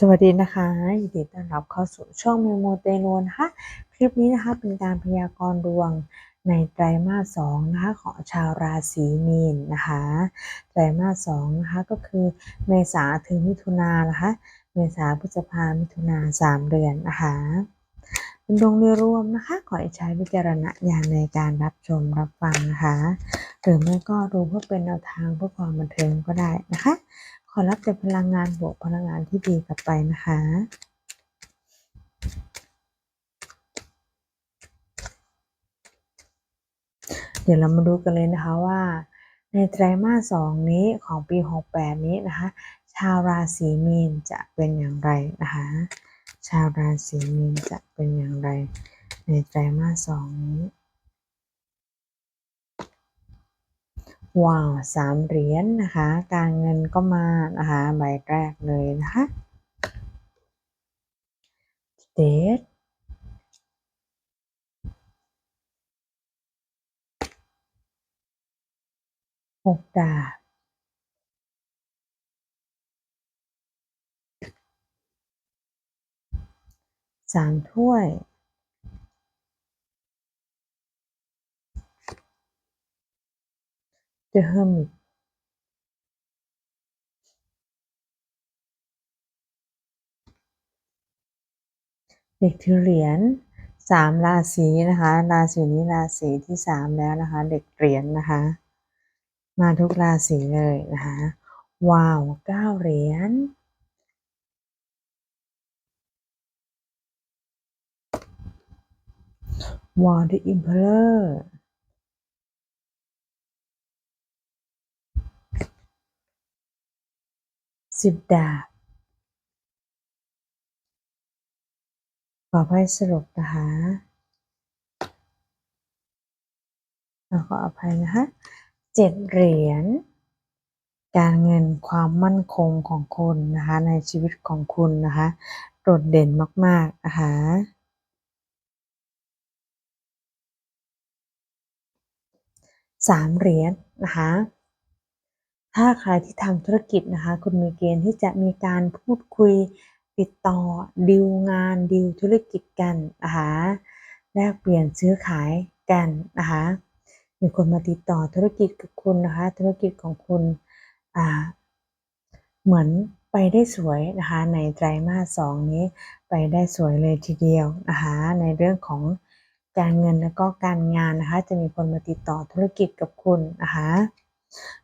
สวัสดีนะคะยินดีต้อนรับเข้าสู่ช่องเมโมเตโนนะคะคลิปนี้นะคะเป็นการพยากรณ์ดวงในไตรมาสสองนะคะของชาวราศีมีนนะคะไตรมาสสองนะคะก็คือเมษาถึงมิถุนานะคะเมษาพฤษภามิถุนาสามเดือนนะคะเป็นดวงโดยรวมนะคะขอให้ใช้วิจารณญาณในการรับชมรับฟังนะคะหรือไม่ก็ดูเพื่อเป็นแนวทางเพื่อความบันเทิงก็ได้นะคะ อรับแต่พลังงานบวกพลังงานที่ดีกลับไปนะคะเดี๋ยวเรามาดูกันเลยนะคะว่า ในไตรมาสสองนี้ของปี 68 นี้นะคะ ชาวราศีมีนจะเป็นอย่างไรนะคะ ชาวราศีมีนจะเป็นอย่างไร ในไตรมาสสองนี้ ว้าวสามเหรียญนนะคะ การเงินก็มานะคะใบแรกเลยนะคะเดทหกดาบสามถ้วย The Hermit เด็กถือเหรียญสามราศีนะคะราศีนี้ราศีที่สามแล้วนะคะ เด็กเหรียญนะคะ มาทุกราศีเลยนะคะว้าวเก้าเหรียญวอลเดอะอิมเพลอร์ สิบดาบ ขอให้สรุปนะคะเราขออภัยนะคะเจ็ดเหรียญ การเงินความมั่นคงของคุณนะคะ ในชีวิตของคุณนะคะ โดดเด่นมาก ๆ นะคะสามเหรียญนะคะ ถ้าใครที่ทำธุรกิจนะคะ คุณมีเกณฑ์ที่จะมีการพูดคุยติดต่อดีลงานดีลธุรกิจกันนะคะแลกเปลี่ยนซื้อขายกันนะคะมีคนมาติดต่อธุรกิจกับคุณนะคะ ธุรกิจของคุณอ่าเหมือนไปได้สวยนะคะในไตรมาสสองนี้ไปได้สวยเลยทีเดียวนะคะในเรื่องของการเงินแล้วก็การงานนะคะ จะมีคนมาติดต่อธุรกิจกับคุณนะคะ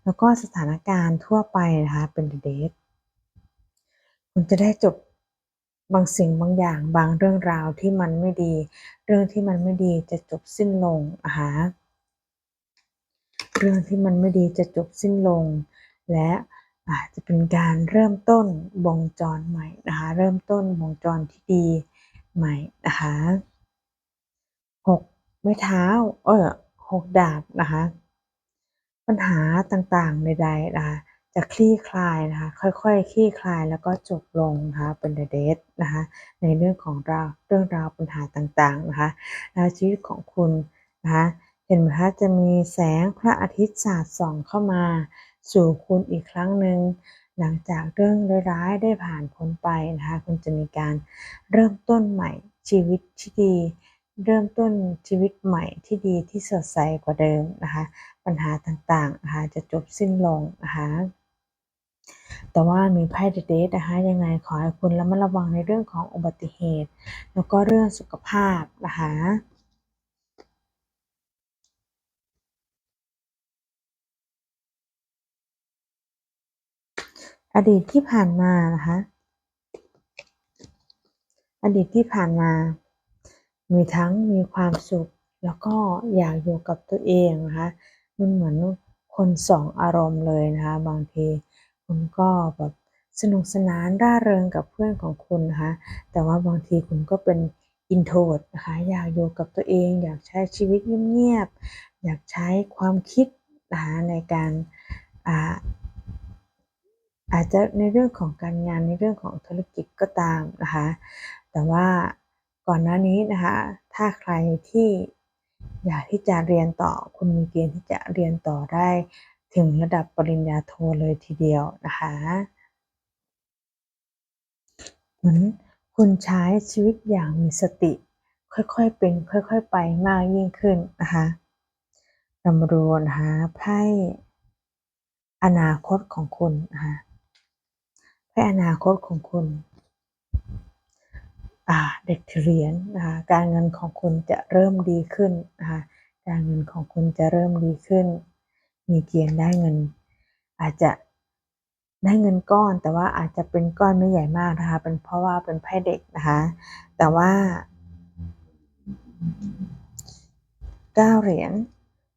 แล้วก็สถานการณ์ทั่วไปนะคะเป็นเดทคุณจะได้จบบางสิ่งบางอย่างบางเรื่องราวที่มันไม่ดี เรื่องที่มันไม่ดีจะจบสิ้นลงนะคะเรื่องที่มันไม่ดีจะจบสิ้นลง และอาจจะเป็นการเริ่มต้นวงจรใหม่นะคะเริ่มต้นวงจรที่ดีใหม่นะคะหกไม้เท้าเออหกดาบนะคะ ปัญหาต่างๆ ใดๆนะคะจะคลี่คลายนะคะค่อยๆคลี่คลายแล้วก็จบลงนะคะเป็นเดทนะคะในเรื่องของเราเรื่องราวปัญหาต่างๆนะคะและชีวิตของคุณนะคะเห็นไหมคะจะมีแสงพระอาทิตย์สาดส่องเข้ามา สู่คุณอีกครั้งหนึ่งหลังจากเรื่องร้ายๆได้ผ่านพ้นไปนะคะคุณจะมีการเริ่มต้นใหม่ชีวิตที่ดี เริ่มต้นชีวิตใหม่ที่ดีที่สดใสกว่าเดิมนะคะปัญหาต่างๆนะคะจะจบสิ้นลงนะคะแต่ว่ามีไพ่เดทนะคะยังไงขอให้คุณระมัดระวังในเรื่องของอุบัติเหตุ แล้วก็เรื่องสุขภาพนะคะอดีตที่ผ่านมานะคะอดีตที่ผ่านมา มีทั้งมีความสุข แล้วก็อยากอยู่กับตัวเองนะคะมันเหมือนคนสองอารมณ์เลยนะคะบางทีคุณก็แบบสนุกสนานร่าเริงกับเพื่อนของคุณนะคะแต่ว่าบางทีคุณก็เป็นอินโทรดนะคะอยากอยู่กับตัวเอง อยากใช้ชีวิตเงียบๆอยากใช้ความคิดนะคะในการอ่าอาจจะในเรื่องของการงานในเรื่องของธุรกิจก็ตามนะคะแต่ว่า ก่อนหน้านี้นะคะ ถ้าใครที่อยากที่จะเรียนต่อคุณมีเกณฑ์ที่จะเรียนต่อได้ถึงระดับปริญญาโทเลยทีเดียวนะคะเหมือนคุณใช้ชีวิตอย่างมีสติ ค่อยๆเป็น ค่อยๆไปมากยิ่งขึ้นนะคะรำรวนหาไพ่อนาคตของคุณนะคะไพ่อนาคตของคุณ เด็กเหรียญนะคะการเงินของคุณจะเริ่มดีขึ้นนะคะการเงินของคุณจะเริ่มดีขึ้น มีเกณฑ์ได้เงิน อาจจะได้เงินก้อนแต่ว่าอาจจะเป็นก้อนไม่ใหญ่มากนะคะเป็นเพราะว่าเป็นไพ่เด็กนะคะแต่ว่าเก้าเหรียญ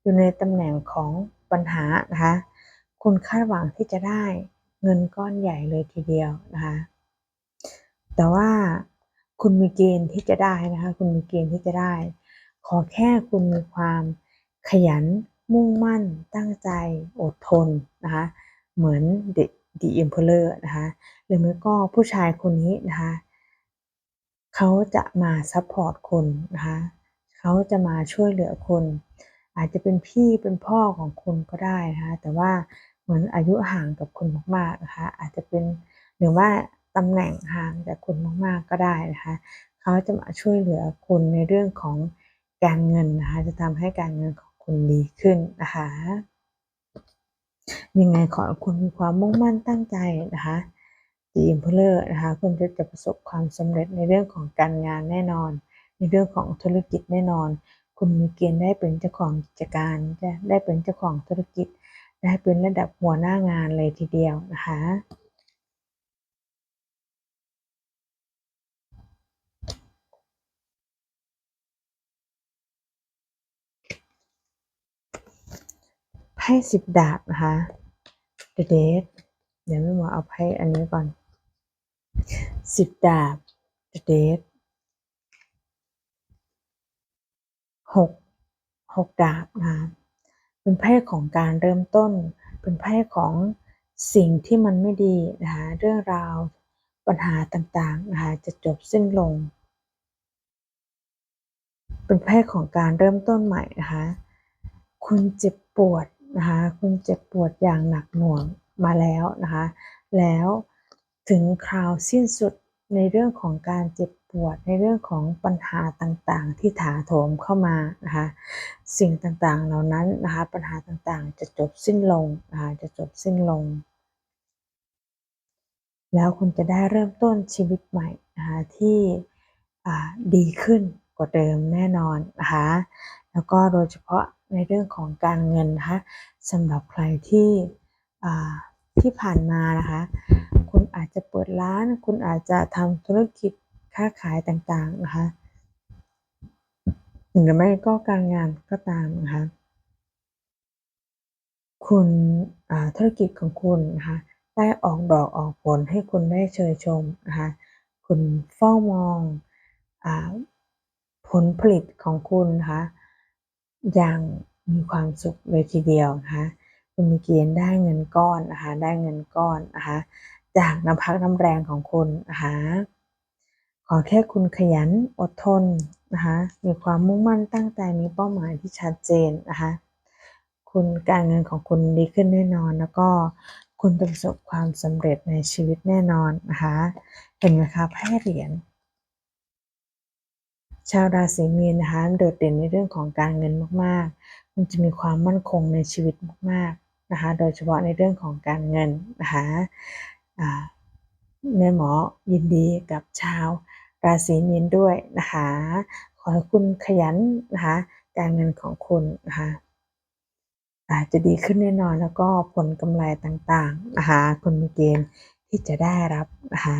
อยู่ในตำแหน่งของปัญหานะคะคุณคาดหวังที่จะได้เงินก้อนใหญ่เลยทีเดียวนะคะแต่ว่า คุณมีเกณฑ์ที่จะได้นะคะ คุณมีเกณฑ์ที่จะได้ ขอแค่คุณมีความขยันมุ่งมั่น ตั้งใจอดทนนะคะ เหมือนเด็กดีอิมเพลอร์นะคะ หรือไม่ก็ผู้ชายคนนี้นะคะเขาจะมาซัพพอร์ตคุณนะคะเขาจะมาช่วยเหลือคุณอาจจะเป็นพี่เป็นพ่อของคุณก็ได้นะคะ แต่ว่าเหมือนอายุห่างกับคุณมากๆนะคะ อาจจะเป็นหรือว่า ตำแหน่งห่างจากคุณมากๆก็ได้นะคะเขาจะมาช่วยเหลือคุณในเรื่องของการเงินนะคะจะทำให้การเงินของคุณดีขึ้นนะคะยังไงขอคุณมีความมุ่งมั่นตั้งใจนะคะดีอิมเพลอร์นะคะคุณจะจะประสบความสำเร็จในเรื่องของการงานแน่นอน ในเรื่องของธุรกิจแน่นอน คุณมีเกณฑ์ได้เป็นเจ้าของกิจการจะได้เป็นเจ้าของธุรกิจ ได้เป็นระดับหัวหน้างานเลยทีเดียวนะคะ พ่สิบดาบนะคะ The Dead เดี๋ยวไม่หมาเอาไพ่อันนี้ก่อนสิบดาบ The Dead หกหกดาบนะคะเป็นไพ่ของการเริ่มต้น เป็นไพ่ของสิ่งที่มันไม่ดีนะคะเรื่องราวปัญหาต่างๆนะคะจะจบสิ้นลง เป็นไพ่ของการเริ่มต้นใหม่นะคะคุณเจ็บปวด นะคะคุณเจ็บปวดอย่างหนักหน่วงมาแล้วนะคะแล้วถึงคราวสิ้นสุดในเรื่องของการเจ็บปวดในเรื่องของปัญหาต่างๆ ที่ถาโถมเข้ามานะคะสิ่งต่างๆเหล่านั้นนะคะปัญหาต่างๆ จะจบสิ้นลงนะคะจะจบสิ้นลง แล้วคุณจะได้เริ่มต้นชีวิตใหม่นะคะที่ดีขึ้นกว่าเดิมแน่นอนนะคะแล้วก็โดยเฉพาะ ในเรื่องของการเงินนะคะสำหรับใครที่ที่ผ่านมานะคะ คุณอาจจะเปิดร้าน คุณอาจจะทำธุรกิจค้าขายต่างๆนะคะหรือไม่ก็การงานก็ตามนะคะคุณธุรกิจของคุณนะคะได้ออกดอกออกผลให้คุณได้เชยชมนะคะคุณเฝ้ามองอผลผลิตของคุณนะคะ อย่างมีความสุขเลยทีเดียวนะคะคุณมีเกณฑ์ได้เงินก้อนนะคะได้เงินก้อนนะคะจากน้ำพักน้ำแรงของคุณนะคะขอแค่คุณขยันอดทนนะคะมีความมุ่งมั่นตั้งใจมีเป้าหมายที่ชัดเจนนะคะคุณการเงินของคุณดีขึ้นแน่นอน แล้วก็คุณประสบความสำเร็จในชีวิตแน่นอนนะคะเห็นไหมคะแพ่เหรียญ ชาวราศีมีนนะคะโดดเด่นในเรื่องของการเงินมากๆ มันจะมีความมั่นคงในชีวิตมากๆนะคะ โดยเฉพาะในเรื่องของการเงินนะคะแม่หมอยินดีกับชาวราศีมีนด้วยนะคะ ขอให้คุณขยันนะคะ การเงินของคุณนะคะอาจจะดีขึ้นแน่นอนแล้วก็ผลกำไรต่างๆนะคะคุณมีเกณฑ์ที่จะได้รับนะคะ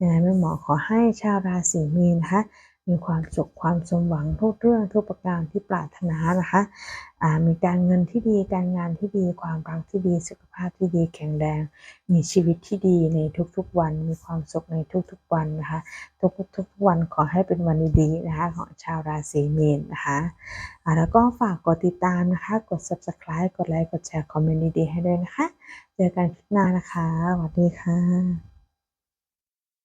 ยังไงแม่หมอขอให้ชาวราศีมีนนะคะมีความสุขความสมหวังทุกเรื่องทุกประการที่ปรารถนานะคะมีการเงินที่ดีการงานที่ดี ความรักที่ดีสุขภาพที่ดีแข็งแรง มีชีวิตที่ดีในทุกๆวัน มีความสุขในทุกๆวันนะคะทุกๆวันขอให้เป็นวันดีๆนะคะของชาวราศีมีนนะคะแล้วก็ฝากกดติดตามนะคะ กด subscribe กดไลค์กดแชร์คอมเมนต์ดีๆให้ด้วยนะคะ เจอกันคลิปหน้านะคะสวัสดีค่ะ